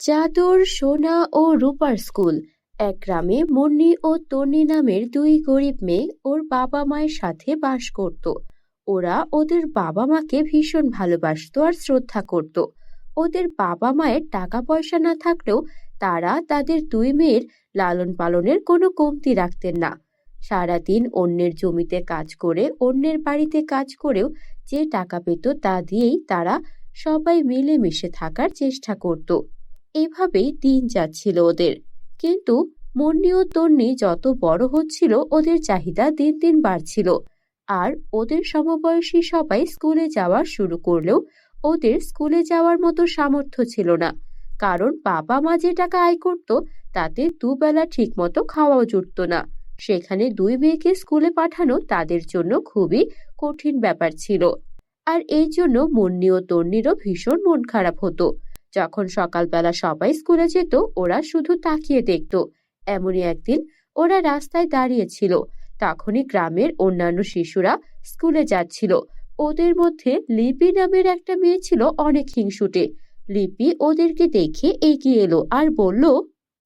চাদর সোনা ও রূপার স্কুল। এক গ্রামে মুন্নি ও তন্নি নামের দুই গরিব মেয়ে ওর বাবা মায়ের সাথে বাস করত। ওরা ওদের বাবা মাকে ভীষণ ভালোবাসতো আর শ্রদ্ধা করত। ওদের বাবা মায়ের টাকা পয়সা না থাকলেও তারা তাদের দুই মেয়ের লালন পালনের কোনো কমতি রাখতেন না। সারাদিন অন্যের জমিতে কাজ করে, অন্যের বাড়িতে কাজ করেও যে টাকা পেত তা দিয়েই তারা সবাই মিলেমিশে থাকার চেষ্টা করত। এভাবেই দিন যাচ্ছিল ওদের। কিন্তু মুন্নি ও তন্নি যত বড় হচ্ছিল, ওদের চাহিদা দিন দিন বাড়ছিল। আর ওদের সমবয়সী সবাই স্কুলে যাওয়া শুরু করলেও ওদের স্কুলে যাওয়ার মতো সামর্থ্য ছিল না। কারণ বাবা মা যে টাকা আয় করত, তাতে দুবেলা ঠিকমতো খাওয়াও জুটত না। সেখানে দুই মেয়েকে স্কুলে পাঠানো তাদের জন্য খুবই কঠিন ব্যাপার ছিল। আর এই জন্য মুন্নি ও তন্নিরও ভীষণ মন খারাপ হতো। যখন সকালবেলা সবাই স্কুলে যেত, ওরা শুধু তাকিয়ে দেখত। এমনই একদিন ওরা রাস্তায় দাঁড়িয়েছিল। তখনই গ্রামের অন্যান্য শিশুরা স্কুলে যাচ্ছিল। ওদের মধ্যে লিপি নামের একটা মেয়ে ছিল অনেক হিংসুটে। লিপি ওদেরকে দেখে এগিয়ে এলো আর বলল,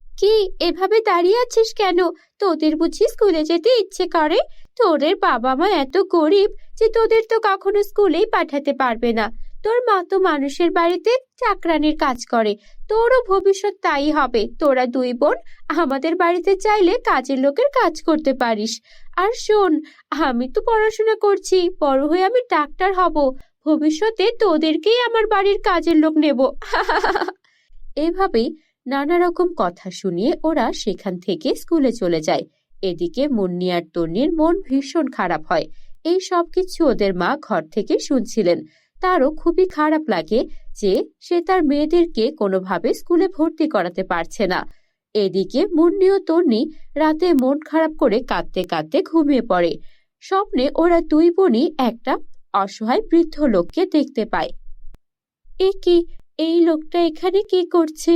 কি, এভাবে দাঁড়িয়ে আছিস কেন? তোদের বুঝি স্কুলে যেতে ইচ্ছে করে? তোদের বাবা মা এত গরিব যে তোদের তো কখনো স্কুলেই পাঠাতে পারবে না। তোর মা তো মানুষের বাড়িতে চাকরানির কাজ করে। তোরও ভবিষ্যৎ তাই হবে। তোরা দুই বোন, আমাদের বাড়িতে চাইলে কাজের লোকের কাজ করতে পারিস। আর শোন, আমি তো পড়াশোনা করছি, বড় হয়ে আমি ডাক্তার হব। ভবিষ্যতে তোদেরকেই আমার বাড়ির কাজের লোক নেব। এভাবেই নানা রকম কথা শুনিয়ে ওরা সেখান থেকে স্কুলে চলে যায়। এদিকে মুন্নি আর তন্নির মন ভীষণ খারাপ হয়। এই সব কিছু ওদের মা ঘর থেকে শুনছিলেন। তারও খুবই খারাপ লাগে যে সে তার মেয়েদেরকে কোনোভাবে স্কুলে ভর্তি করাতে পারছে না। এদিকে মুন্নি ও তন্নি রাতে মন খারাপ করে কাঁদতে কাঁদতে ঘুমিয়ে পড়ে। স্বপ্নে ওরা দুই বোনই একটা অসহায় বৃদ্ধ লোককে দেখতে পায়। এ কি, এই লোকটা এখানে কি করছে?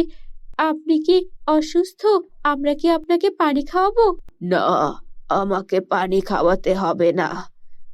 আপনি কি অসুস্থ? আমরা কি আপনাকে পানি খাওয়াবো? না, আমাকে পানি খাওয়াতে হবে না।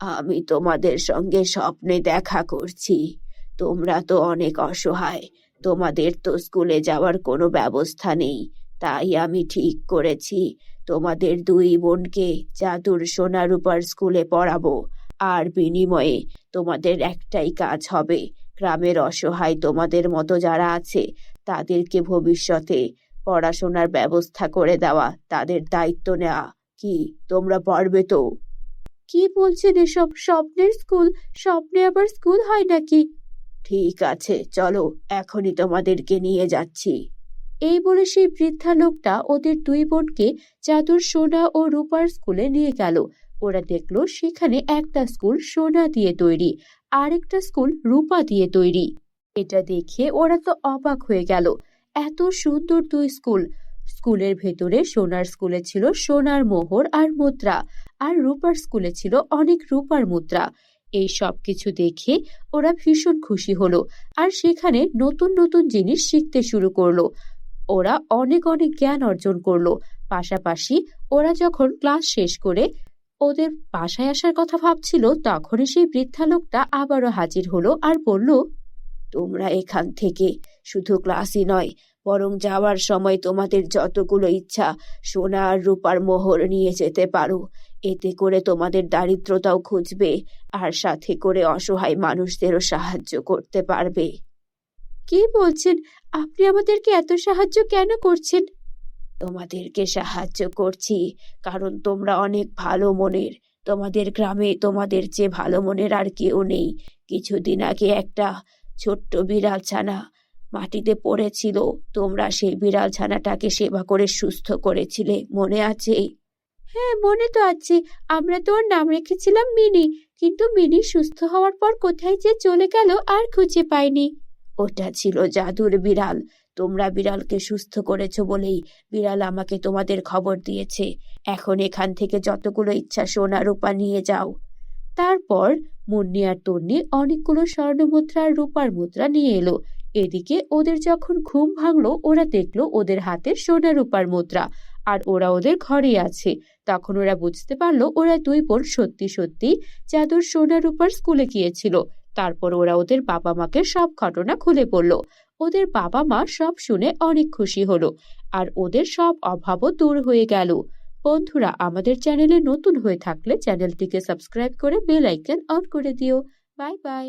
আমি তোমাদের সঙ্গে স্বপ্নে দেখা করছি। তোমরা তো অনেক অসহায়। তোমাদের তো স্কুলে যাওয়ার কোনো ব্যবস্থা নেই। তাই আমি ঠিক করেছি। তোমাদের দুই বোনকে জাদুর সোনা রূপার স্কুলে পড়াবো। আর বিনিময়ে তোমাদের একটাই কাজ হবে। গ্রামের অসহায় তোমাদের মতো যারা আছে, তাদেরকে ভবিষ্যতে পড়াশোনার ব্যবস্থা করে দেওয়া। তাদের দায়িত্ব নেওয়া। কি? তোমরা পারবে তো? কি বলছেন এসব? স্বপ্নের স্কুল? স্বপ্নে আবার স্কুল হয় নাকি? ঠিক আছে চলো এখনই তোমাদেরকে নিয়ে যাচ্ছি। এই বলে সেই বৃদ্ধা লোকটা ওদের দুই বোনকে জাদুর সোনা ও রূপার স্কুলে নিয়ে গেল। ওরা দেখল সেখানে একটা স্কুল সোনা দিয়ে তৈরি আরেকটা স্কুল রূপা দিয়ে তৈরি। এটা দেখে ওরা তো অবাক হয়ে গেল। এত সুন্দর দুই স্কুল স্কুলের ভেতরে সোনার স্কুলে ছিল সোনার মোহর আর মুদ্রা, আর রূপার স্কুলে ছিল অনেক রূপার মুদ্রা। এই সব কিছু দেখে ওরা ভীষণ খুশি হলো আর সেখানে নতুন নতুন জিনিস শিখতে শুরু করল। ওরা অনেক অনেক জ্ঞান অর্জন করল। পাশাপাশি ওরা যখন ক্লাস শেষ করে ওদের বাসায় আসার কথা ভাবছিল, তখনই সেই বৃদ্ধা লোকটা আবারও হাজির হলো আর বলল, তোমরা এখান থেকে শুধু ক্লাসই নয় বরং যাওয়ার সময় তোমাদের যতগুলো ইচ্ছা সোনা আর রূপার মোহর নিয়ে যেতে পারো। এতে করে তোমাদের দারিদ্রতাও খুঁজবে আর সাথে করে অসহায় মানুষদেরও সাহায্য করতে পারবে। কি বলছেন? আপনি আমাদেরকে এত সাহায্য কেন করছেন? তোমাদেরকে সাহায্য করছি কারণ তোমরা অনেক ভালো মনের। তোমাদের গ্রামে তোমাদের চেয়ে ভালো মনের আর কেউ নেই। কিছুদিন আগে একটা ছোট্ট বিড়াল ছানা মাটিতে পড়েছিল। তোমরা সেই বিড়াল ছানাটাকে সেবা করে সুস্থ করেছিলে মনে আছে? হ্যাঁ মনে তো আছে। আমরা তো ওর নাম রেখেছিলাম মিনি কিন্তু মিনি সুস্থ হওয়ার পর কোথায় যে চলে গেল আর খুঁজে পাইনি ওটা ছিল জাদুর বিড়াল। তোমরা বিড়ালকে সুস্থ করেছ বলেই বিড়াল আমাকে তোমাদের খবর দিয়েছে। এখন এখান থেকে যতগুলো ইচ্ছা সোনা রূপা নিয়ে যাও। তারপর মুন্নি আর তন্নি অনেকগুলো স্বর্ণ মুদ্রা আর রূপার মুদ্রা নিয়ে এলো। এদিকে ওদের যখন ঘুম ভাঙলো, ওরা দেখল ওদের হাতে সোনা রূপার মুদ্রা, আর ওরা ওদের ঘরে আছে। তখন ওরা বুঝতে পারল ওরা দুই বোন সত্যি সত্যি জাদুর সোনা রূপার স্কুলে গিয়েছিল। তারপর ওরা ওদের বাবা মাকে সব ঘটনা খুলে বলল। ওদের বাবা মা সব শুনে অনেক খুশি হলো, আর ওদের সব অভাবও দূর হয়ে গেল। বন্ধুরা, আমাদের চ্যানেলে নতুন হয়ে থাকলে চ্যানেলটিকে সাবস্ক্রাইব করে বেল আইকন অন করে দিও। Bye bye.